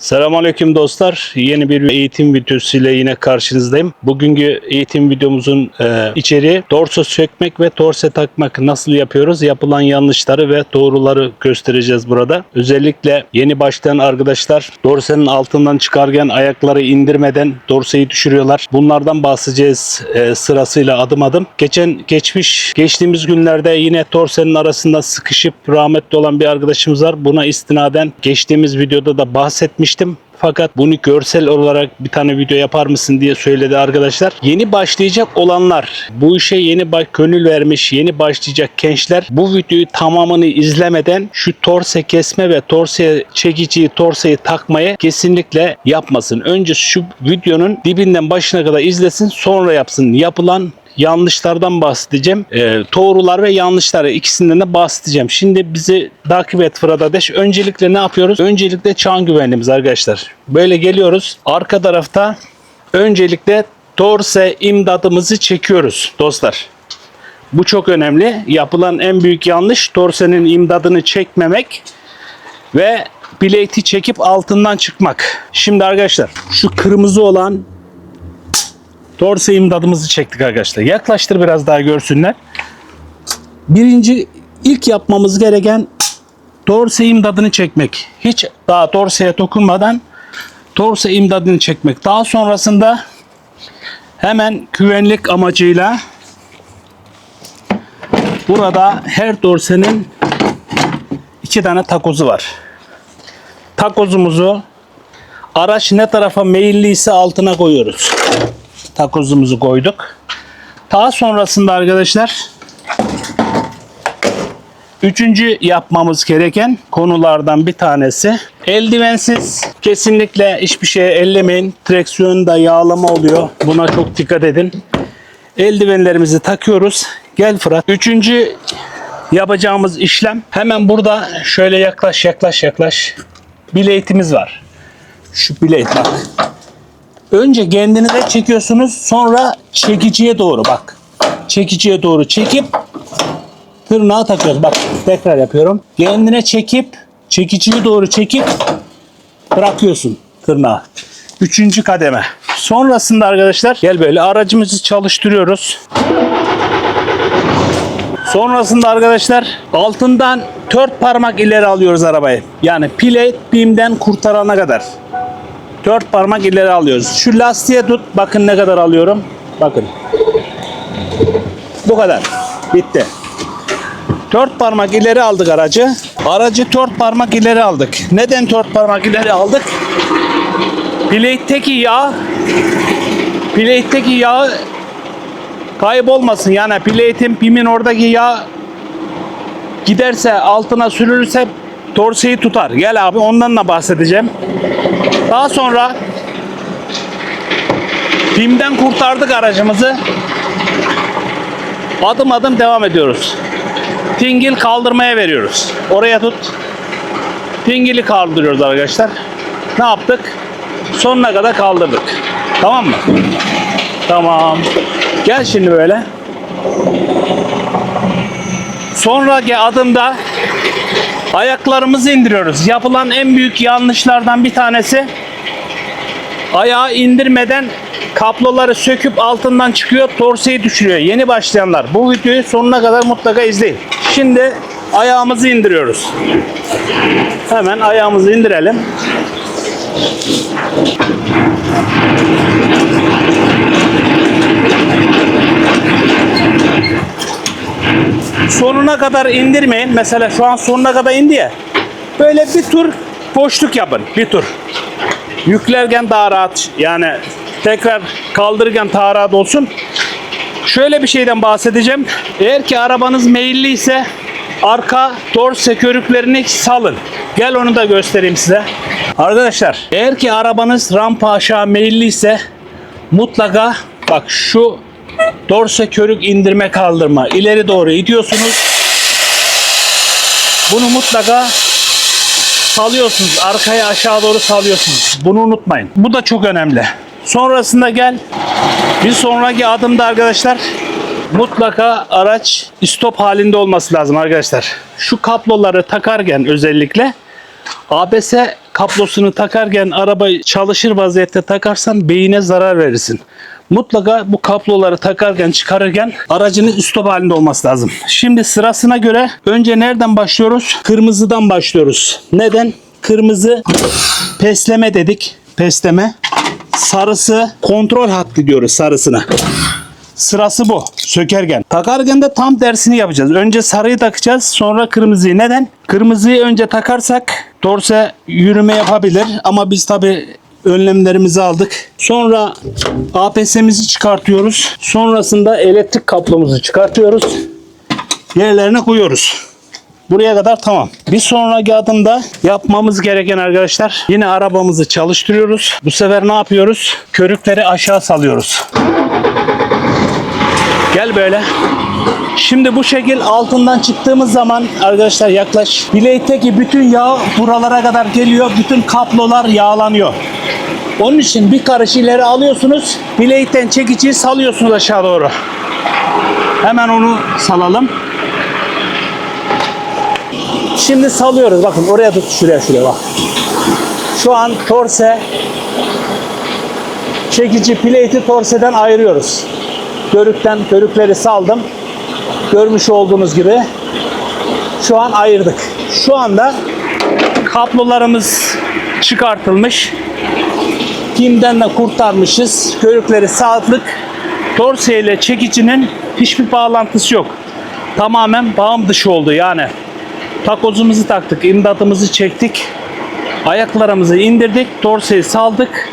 Selamünaleyküm dostlar. Yeni bir eğitim videosuyla yine karşınızdayım. Bugünkü eğitim videomuzun e, içeriği dorso sökmek ve torse takmak nasıl yapıyoruz? Yapılan yanlışları ve doğruları göstereceğiz burada. Özellikle yeni başlayan arkadaşlar dorsenin altından çıkarken ayakları indirmeden dorseyi düşürüyorlar. Bunlardan bahsedeceğiz e, sırasıyla adım adım. Geçen geçmiş geçtiğimiz günlerde yine torsenin arasında sıkışıp rahmetli olan bir arkadaşımız var. Buna istinaden geçtiğimiz videoda da bahsetmiştim. Fakat bunu görsel olarak bir tane video yapar mısın diye söyledi arkadaşlar. Yeni başlayacak olanlar, bu işe yeni ba- gönül vermiş, yeni başlayacak gençler bu videoyu tamamını izlemeden şu torse kesme ve torse çekiciyi, torseyi takmayı kesinlikle yapmasın. Önce şu videonun dibinden başına kadar izlesin, sonra yapsın. Yapılan yanlışlardan bahsedeceğim. E, doğrular ve yanlışlar ikisinden de bahsedeceğim. Şimdi bizi takip et Fırat Ateş. Öncelikle ne yapıyoruz? Öncelikle çan güvenliğimiz arkadaşlar. Böyle geliyoruz. Arka tarafta öncelikle torse imdadımızı çekiyoruz dostlar. Bu çok önemli. Yapılan en büyük yanlış torsenin imdadını çekmemek ve bileti çekip altından çıkmak. Şimdi arkadaşlar şu kırmızı olan Dorse imdadımızı çektik arkadaşlar. Yaklaştır biraz daha görsünler. Birinci ilk yapmamız gereken dorse imdadını çekmek. Hiç daha dorseye dokunmadan dorse imdadını çekmek. Daha sonrasında hemen güvenlik amacıyla burada her dorsenin iki tane takozu var. Takozumuzu araç ne tarafa meyilliyse altına koyuyoruz takozumuzu koyduk. Daha sonrasında arkadaşlar üçüncü yapmamız gereken konulardan bir tanesi eldivensiz kesinlikle hiçbir şey ellemeyin. Direksiyonda yağlama oluyor. Buna çok dikkat edin. Eldivenlerimizi takıyoruz. Gel Fırat. Üçüncü yapacağımız işlem hemen burada şöyle yaklaş yaklaş yaklaş. Bileğitimiz var. Şu bileğit bak. Önce kendinize çekiyorsunuz sonra çekiciye doğru bak. Çekiciye doğru çekip tırnağa takıyoruz. Bak tekrar yapıyorum. Kendine çekip çekiciye doğru çekip bırakıyorsun tırnağı. Üçüncü kademe. Sonrasında arkadaşlar gel böyle aracımızı çalıştırıyoruz. Sonrasında arkadaşlar altından dört parmak ileri alıyoruz arabayı. Yani plate bimden kurtarana kadar. Dört parmak ileri alıyoruz. Şu lastiğe tut. Bakın ne kadar alıyorum. Bakın. Bu kadar. Bitti. Dört parmak ileri aldık aracı. Aracı dört parmak ileri aldık. Neden dört parmak ileri aldık? Plate'teki yağ Plate'teki yağ kaybolmasın. Yani plate'in pimin oradaki yağ giderse altına sürülürse dorseyi tutar. Gel abi ondan da bahsedeceğim. Daha sonra Pim'den kurtardık aracımızı. Adım adım devam ediyoruz. Tingil kaldırmaya veriyoruz. Oraya tut. Tingili kaldırıyoruz arkadaşlar. Ne yaptık? Sonuna kadar kaldırdık. Tamam mı? Tamam. Gel şimdi böyle. Sonraki adımda ayaklarımızı indiriyoruz. Yapılan en büyük yanlışlardan bir tanesi ayağı indirmeden kabloları söküp altından çıkıyor, torseyi düşürüyor. Yeni başlayanlar bu videoyu sonuna kadar mutlaka izleyin. Şimdi ayağımızı indiriyoruz. Hemen ayağımızı indirelim. sonuna kadar indirmeyin. Mesela şu an sonuna kadar indi ya. Böyle bir tur boşluk yapın. Bir tur. Yüklerken daha rahat yani tekrar kaldırırken daha rahat olsun. Şöyle bir şeyden bahsedeceğim. Eğer ki arabanız meyilli ise arka dorse körüklerini salın. Gel onu da göstereyim size. Arkadaşlar eğer ki arabanız rampa aşağı meyilli ise mutlaka bak şu dorse körük indirme kaldırma ileri doğru itiyorsunuz. Bunu mutlaka salıyorsunuz. Arkaya aşağı doğru salıyorsunuz. Bunu unutmayın. Bu da çok önemli. Sonrasında gel. Bir sonraki adımda arkadaşlar mutlaka araç stop halinde olması lazım arkadaşlar. Şu kabloları takarken özellikle ABS kablosunu takarken arabayı çalışır vaziyette takarsan beyine zarar verirsin. Mutlaka bu kabloları takarken çıkarırken aracının stop halinde olması lazım. Şimdi sırasına göre önce nereden başlıyoruz? Kırmızıdan başlıyoruz. Neden? Kırmızı pesleme dedik. Pesleme. Sarısı kontrol hattı diyoruz sarısına. Sırası bu. Sökerken. Takarken de tam tersini yapacağız. Önce sarıyı takacağız sonra kırmızıyı. Neden? Kırmızıyı önce takarsak dorse yürüme yapabilir ama biz tabi önlemlerimizi aldık. Sonra APS'mizi çıkartıyoruz. Sonrasında elektrik kablomuzu çıkartıyoruz. Yerlerine koyuyoruz. Buraya kadar tamam. Bir sonraki adımda yapmamız gereken arkadaşlar yine arabamızı çalıştırıyoruz. Bu sefer ne yapıyoruz? Körükleri aşağı salıyoruz. Gel böyle. Şimdi bu şekil altından çıktığımız zaman arkadaşlar yaklaş. Bileğteki bütün yağ buralara kadar geliyor. Bütün kablolar yağlanıyor. Onun için bir karış ileri alıyorsunuz. Bileğten çekiciyi salıyorsunuz aşağı doğru. Hemen onu salalım. Şimdi salıyoruz. Bakın oraya tut şuraya şuraya bak. Şu an torse çekici plate'i torseden ayırıyoruz. Görükten körükleri saldım. Görmüş olduğunuz gibi şu an ayırdık. Şu anda kablolarımız çıkartılmış. Kimden de kurtarmışız. Körükleri sağlık. Dorse ile çekicinin hiçbir bağlantısı yok. Tamamen bağım dışı oldu yani. Takozumuzu taktık, imdatımızı çektik. Ayaklarımızı indirdik, dorseyi saldık.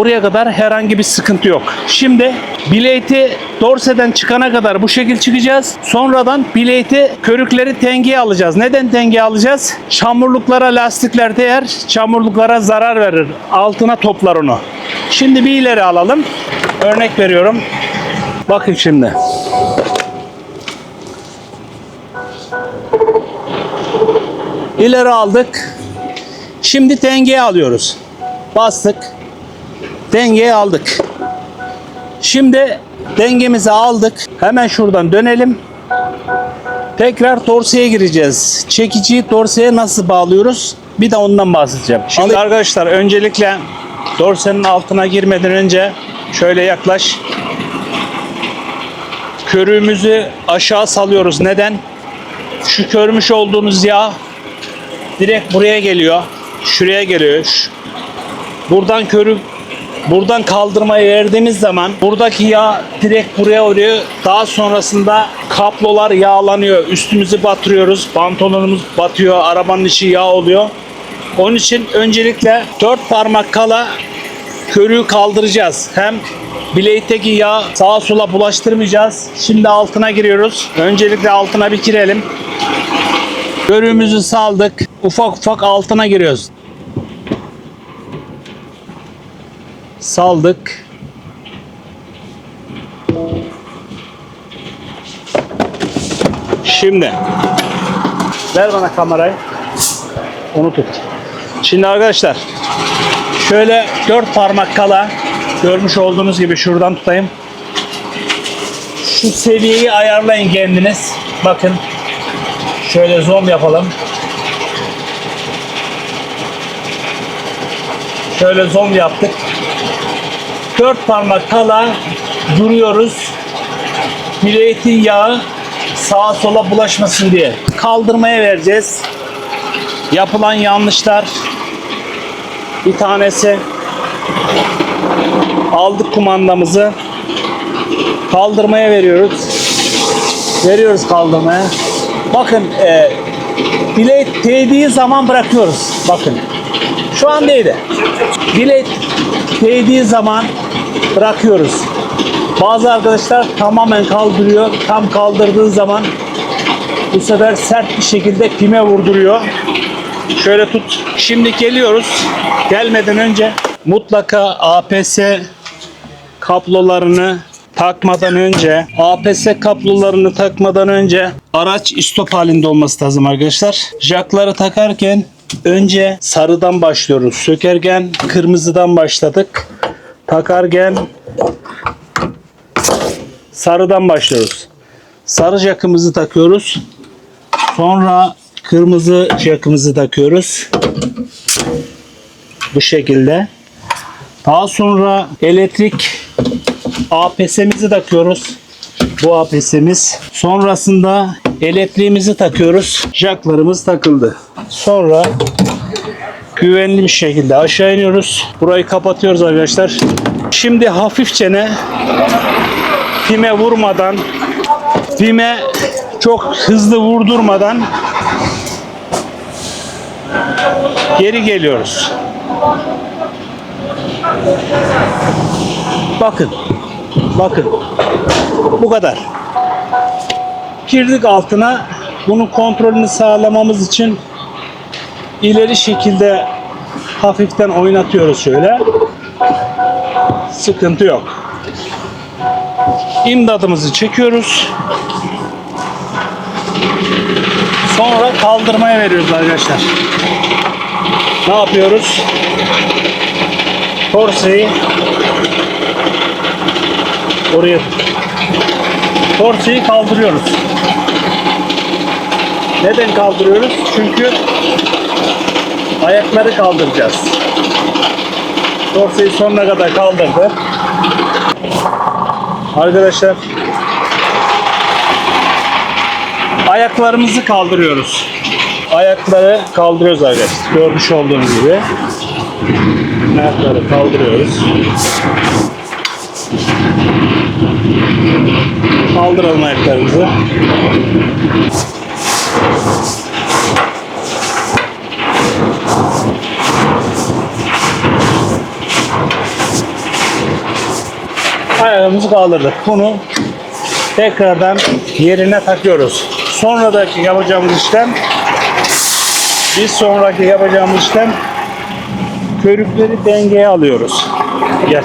Buraya kadar herhangi bir sıkıntı yok. Şimdi bileti dorseden çıkana kadar bu şekil çıkacağız. Sonradan bileti körükleri tengeye alacağız. Neden tengeye alacağız? Çamurluklara lastikler değer, çamurluklara zarar verir. Altına toplar onu. Şimdi bir ileri alalım. Örnek veriyorum. Bakın şimdi. İleri aldık. Şimdi dengeye alıyoruz. Bastık. Dengeye aldık. Şimdi dengemizi aldık. Hemen şuradan dönelim. Tekrar dorseye gireceğiz. Çekiciyi dorseye nasıl bağlıyoruz? Bir de ondan bahsedeceğim. Şimdi arkadaşlar öncelikle dorsenin altına girmeden önce şöyle yaklaş. Körüğümüzü aşağı salıyoruz. Neden? Şu körmüş olduğunuz yağ direkt buraya geliyor. Şuraya geliyor. Buradan körü buradan kaldırmaya verdiğimiz zaman buradaki yağ direkt buraya vuruyor. Daha sonrasında kablolar yağlanıyor. Üstümüzü batırıyoruz. Pantolonumuz batıyor. Arabanın içi yağ oluyor. Onun için öncelikle dört parmak kala körüğü kaldıracağız. Hem bileğteki yağ sağa sola bulaştırmayacağız. Şimdi altına giriyoruz. Öncelikle altına bir girelim. Körüğümüzü saldık. Ufak ufak altına giriyoruz. Saldık. Şimdi ver bana kamerayı. Onu tut. Şimdi arkadaşlar şöyle dört parmak kala görmüş olduğunuz gibi şuradan tutayım. Şu seviyeyi ayarlayın kendiniz. Bakın Şöyle zoom yapalım. Şöyle zoom yaptık. Dört parmak kala duruyoruz. Bileğetin yağı sağa sola bulaşmasın diye. Kaldırmaya vereceğiz. Yapılan yanlışlar bir tanesi aldık kumandamızı kaldırmaya veriyoruz. Veriyoruz kaldırmaya. Bakın e, bilet değdiği zaman bırakıyoruz. Bakın. Şu an değdi. Bilet değdiği zaman bırakıyoruz. Bazı arkadaşlar tamamen kaldırıyor. Tam kaldırdığı zaman bu sefer sert bir şekilde pime vurduruyor. Şöyle tut. Şimdi geliyoruz. Gelmeden önce mutlaka APS kablolarını takmadan önce APS kablolarını takmadan önce araç stop halinde olması lazım arkadaşlar. Jackları takarken önce sarıdan başlıyoruz. Sökerken kırmızıdan başladık. Takarken sarıdan başlıyoruz. Sarı jackımızı takıyoruz. Sonra kırmızı jackımızı takıyoruz. Bu şekilde. Daha sonra elektrik APS'imizi takıyoruz. Bu APS'imiz. Sonrasında elektriğimizi takıyoruz. Jacklarımız takıldı. Sonra güvenli bir şekilde aşağı iniyoruz. Burayı kapatıyoruz arkadaşlar. Şimdi hafifçe ne pime vurmadan pime çok hızlı vurdurmadan geri geliyoruz. Bakın. Bakın. Bu kadar. Girdik altına. Bunun kontrolünü sağlamamız için ileri şekilde hafiften oynatıyoruz şöyle. Sıkıntı yok. İmdadımızı çekiyoruz. Sonra kaldırmaya veriyoruz arkadaşlar. Ne yapıyoruz? Torseyi oraya torseyi kaldırıyoruz. Neden kaldırıyoruz? Çünkü ayakları kaldıracağız. Torseyi sonuna kadar kaldırdı. Arkadaşlar ayaklarımızı kaldırıyoruz. Ayakları kaldırıyoruz arkadaşlar. Görmüş olduğunuz gibi. Ayakları kaldırıyoruz. Kaldıralım ayaklarımızı. Ayağımızı kaldırdık. Bunu tekrardan yerine takıyoruz. Sonradaki yapacağımız işlem bir sonraki yapacağımız işlem körükleri dengeye alıyoruz. Gel.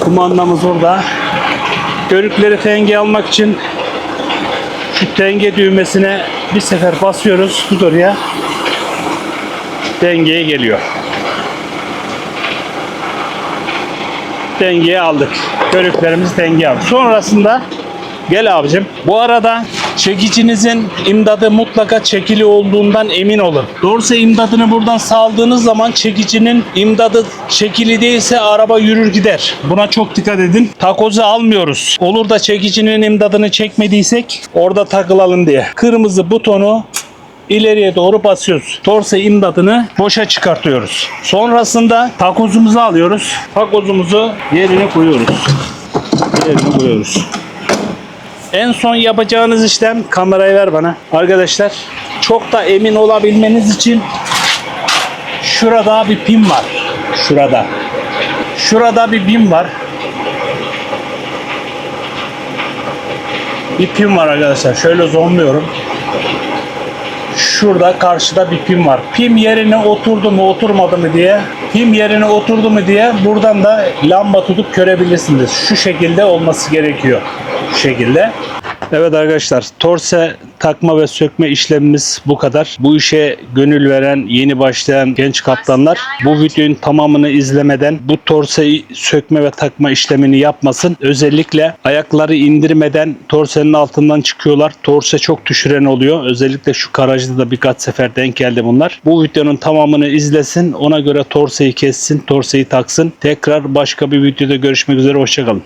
Kumandamız orada. Körükleri dengeye almak için şu denge düğmesine bir sefer basıyoruz. Tut oraya. Dengeye geliyor. Dengeye aldık. Körüklerimizi dengeye aldık. Sonrasında Gel abicim. Bu arada çekicinizin imdadı mutlaka çekili olduğundan emin olun. Dorse imdadını buradan saldığınız zaman çekicinin imdadı çekili değilse araba yürür gider. Buna çok dikkat edin. Takozu almıyoruz. Olur da çekicinin imdadını çekmediysek orada takılalım diye. Kırmızı butonu ileriye doğru basıyoruz. Torse imdadını boşa çıkartıyoruz. Sonrasında takozumuzu alıyoruz. Takozumuzu yerine koyuyoruz. Yerine koyuyoruz. En son yapacağınız işlem kamerayı ver bana. Arkadaşlar çok da emin olabilmeniz için şurada bir pin var. Şurada. Şurada bir pin var. Bir pin var arkadaşlar. Şöyle zoomluyorum. Şurada karşıda bir pim var. Pim yerine oturdu mu oturmadı mı diye pim yerine oturdu mu diye buradan da lamba tutup görebilirsiniz. Şu şekilde olması gerekiyor. Şu şekilde. Evet arkadaşlar torse takma ve sökme işlemimiz bu kadar. Bu işe gönül veren yeni başlayan genç kaptanlar bu videonun tamamını izlemeden bu torseyi sökme ve takma işlemini yapmasın. Özellikle ayakları indirmeden torsenin altından çıkıyorlar. Torse çok düşüren oluyor. Özellikle şu garajda da birkaç sefer denk geldi bunlar. Bu videonun tamamını izlesin. Ona göre torseyi kessin, torseyi taksın. Tekrar başka bir videoda görüşmek üzere. Hoşçakalın.